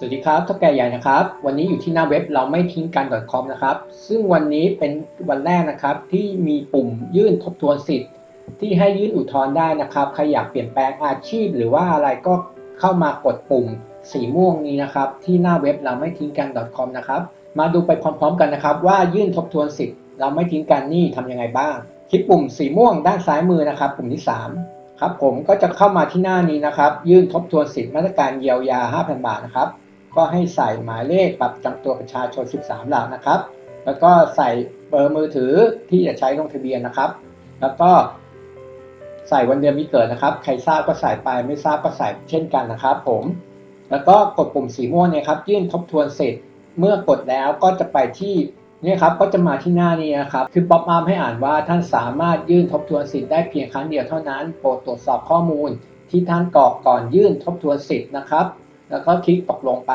สวัสดีครับท่าแก่ใหญ่นะครับ วันนี้อยู่ที่หน้าเว็บเราไม่ทิ้งกัน .com นะครับ ซึ่งวันนี้เป็นวันแรกนะครับที่มีปุ่มยื่นทบทวนสิทธิ์ ที่ให้ยื่นอุทธรณ์ได้นะครับใครอยากเปลี่ยนแปลงอาชีพ หรือว่าอะไรก็เข้ามากดปุ่มสีม่วงนี้นะครับ ที่หน้าเว็บเราไม่ทิ้งกัน .com นะครับ มาดูไปพร้อมๆกันนะครับ ว่ายื่นทบทวนสิทธิ์ เราไม่ทิ้งกันนี่ทำยังไงบ้าง คลิกปุ่มสีม่วงด้านซ้ายมือนะครับ ปุ่มที่ 3 ครับผมก็จะเข้ามาที่หน้านี้นะครับ ยื่นทบทวนสิทธิ์มาตรการเยียวยา 5,000 บาทนะครับ ก็ให้ใส่หมายเลขประจำตัวประชาชน 13 หลักนะครับ แล้วก็ใส่เบอร์มือถือที่จะใช้ลงทะเบียนนะครับ แล้วก็ใส่วันเดือนปีเกิดนะครับ ใครทราบก็ใส่ไปไม่ทราบก็ใส่เช่นกันนะครับ ผม แล้วก็กดปุ่มสีม่วงเนี่ยครับ ยื่นทบทวนเสร็จ เมื่อกดแล้วก็จะไปที่นี่ครับก็จะมาที่หน้านี้นะครับ คือป๊อปอัพให้อ่านว่าท่านสามารถยื่นทบทวนสิทธิ์ได้เพียงครั้งเดียวเท่านั้น โปรดตรวจสอบข้อมูลที่ท่านกรอกก่อนยื่นทบทวนสิทธิ์นะครับ แล้วก็คลิกตกลงไป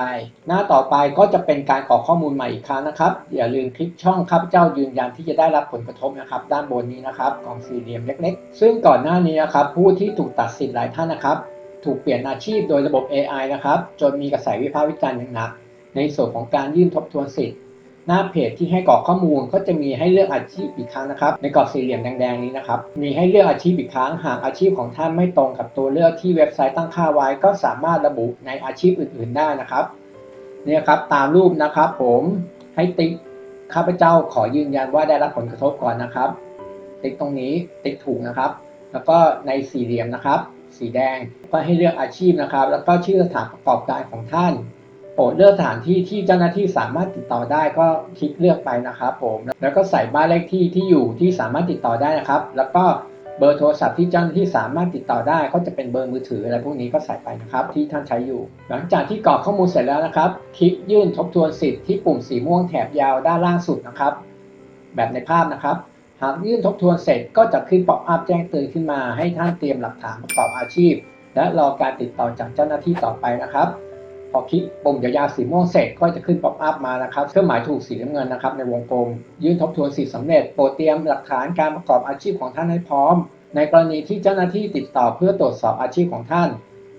หน้าต่อไปก็จะเป็นการกรอกข้อมูลใหม่อีกครั้งนะครับ อย่าลืมคลิกช่องข้าพเจ้ายืนยันที่จะได้รับผลกระทบนะครับ ด้านบนนี้นะครับกองสี่เหลี่ยมเล็ก ๆ ซึ่งก่อนหน้านี้นะครับผู้ที่ถูกตัดสิทธิ์หลายท่านนะครับ ถูกเปลี่ยนอาชีพโดยระบบ AI นะครับ จนมีกระแสวิพากษ์วิจารณ์อย่างหนัก ในส่วนของการยื่นทบทวนสิทธิ์ หน้าเพจที่ให้กรอกข้อมูลก็จะมีให้เลือกอาชีพอีกครั้งนะครับ ในกรอบสี่เหลี่ยมแดงๆนี้นะครับ มีให้เลือกอาชีพอีกครั้ง หากอาชีพของท่านไม่ตรงกับตัวเลือกที่เว็บไซต์ตั้งค่าไว้ ก็สามารถระบุในอาชีพอื่นๆได้นะครับเนี่ยครับตามรูปนะครับ ผมให้ติ๊กข้าพเจ้าขอยืนยันว่าได้รับผลกระทบก่อนนะครับ ติ๊กตรงนี้ติ๊กถูกนะครับ แล้วก็ในสี่เหลี่ยมนะครับ สีแดงก็ให้เลือกอาชีพนะครับ แล้วก็ชื่อสถานประกอบการของท่าน โปรดเลือกสถานที่ที่เจ้าหน้าที่สามารถติดต่อได้ก็คลิกเลือกไปนะครับผม แล้วก็ใส่บ้านเลขที่ที่อยู่ที่สามารถติดต่อได้นะครับ แล้วก็เบอร์โทรศัพท์ที่เจ้าหน้าที่สามารถติดต่อได้ ก็จะเป็นเบอร์มือถืออะไรพวกนี้ก็ใส่ไปนะครับที่ท่านใช้อยู่ หลังจากที่กรอกข้อมูลเสร็จแล้วนะครับ คลิกยื่นทบทวนสิทธิ์ที่ปุ่มสีม่วงแถบยาวด้านล่างสุดนะครับ แบบในภาพนะครับ หากยื่นทบทวนเสร็จก็จะขึ้นป๊อปอัพแจ้งเตือนขึ้นมา ให้ท่านเตรียมหลักฐานประกอบอาชีพ และรอการติดต่อจากเจ้าหน้าที่ต่อไปนะครับ พอคลิกปุ่มยาวๆสีม่วงเสร็จก็จะขึ้นป๊อปอัพมานะครับเครื่องหมายถูกสีน้ำเงินนะครับในวงกลม ยื่นทบทวนสิทธิสำเร็จโปรดเตรียมหลักฐานการประกอบอาชีพของท่านให้พร้อม ในกรณีที่เจ้าหน้าที่ติดต่อเพื่อตรวจสอบอาชีพของท่าน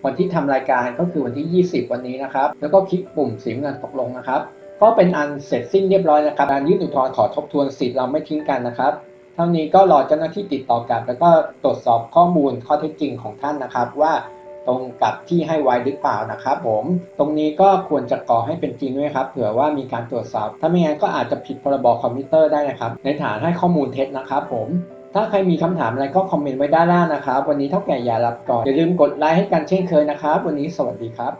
วันที่ทำรายการก็คือวันที่ 20 วันนี้นะครับ แล้วก็คลิกปุ่มสีเงินตกลงนะครับ ก็เป็นอันเสร็จสิ้นเรียบร้อยนะครับการยื่นอุทธรณ์ขอทบทวนสิทธิ์เราไม่ทิ้งกันนะครับเท่านี้ก็รอเจ้าหน้าที่ติดต่อกลับ แล้วก็ตรวจสอบข้อมูลข้อเท็จจริงของท่านนะครับว่า ตรงกับที่ให้ไว้หรือเปล่านะครับผม ตรงนี้ก็ควรจะก่อให้เป็นจริงด้วยครับ เผื่อว่ามีการตรวจสอบ ถ้าไม่งั้นก็อาจจะผิดพรบคอมพิวเตอร์ได้นะครับ ในฐานให้ข้อมูลเท็จนะครับผมถ้าใครมีคำถามอะไรก็คอมเมนต์ไว้ด้านล่างนะครับ วันนี้เท่าแก่อย่าหลับก่อน อย่าลืมกดไลค์ให้กันเช่นเคยนะครับ วันนี้สวัสดีครับ